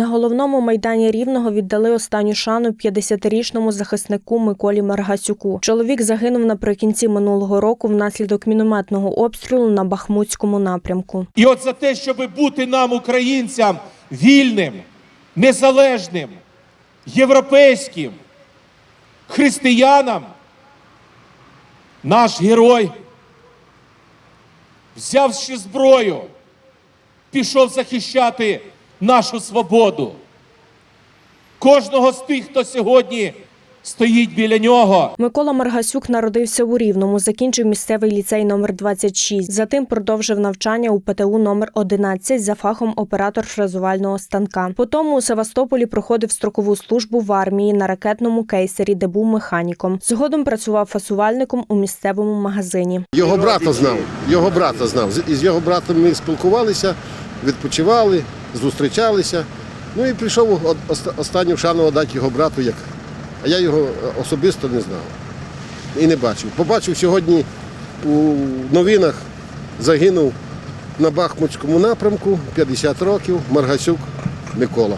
На головному майдані Рівного віддали останню шану 50-річному захиснику Миколі Маргасюку. Чоловік загинув наприкінці минулого року внаслідок мінометного обстрілу на Бахмутському напрямку. І от за те, щоб бути нам, українцям, вільним, незалежним, європейським, християнам, наш герой, взявши зброю, пішов захищати нашу свободу. Кожного з тих, хто сьогодні стоїть біля нього, Микола Маргасюк народився у Рівному, закінчив місцевий ліцей номер 26. Затим продовжив навчання у ПТУ номер 11 за фахом оператор фрезувального станка. Потім у Севастополі проходив строкову службу в армії на ракетному кейсері, де був механіком. Згодом працював фасувальником у місцевому магазині. Його брата знав. Його брата знав. З- його братом ми спілкувалися, відпочивали, зустрічалися. Ну і прийшов останню шану віддати його брату, як. А я його особисто не знав і не бачив. Побачив сьогодні у новинах, загинув на Бахмутському напрямку 50 років Маргасюк Микола.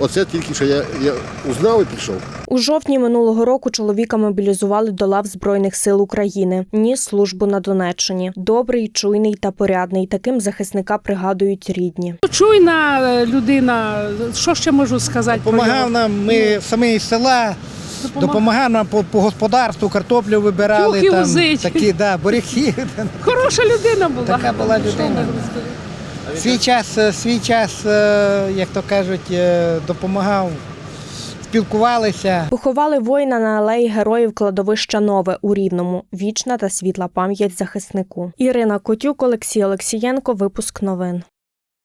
Оце тільки що я, я узнав і прийшов. У жовтні минулого року чоловіка мобілізували до лав Збройних сил України. Ніс службу на Донеччині. Добрий, чуйний та порядний. Таким захисника пригадують рідні. Чуйна е, людина, що ще можу сказати? його? нам, ми самі із села, допомагав нам по, по господарству, картоплю вибирали. Там, такі, да, буряки. Хороша людина була. Така була людина. Свій час, е, свій час, е, як то кажуть, е, допомагав, спілкувалися. Поховали воїна на алеї героїв кладовища Нове у Рівному. Вічна та світла пам'ять захиснику. Ірина Котюк, Олексій Олексієнко. Випуск новин.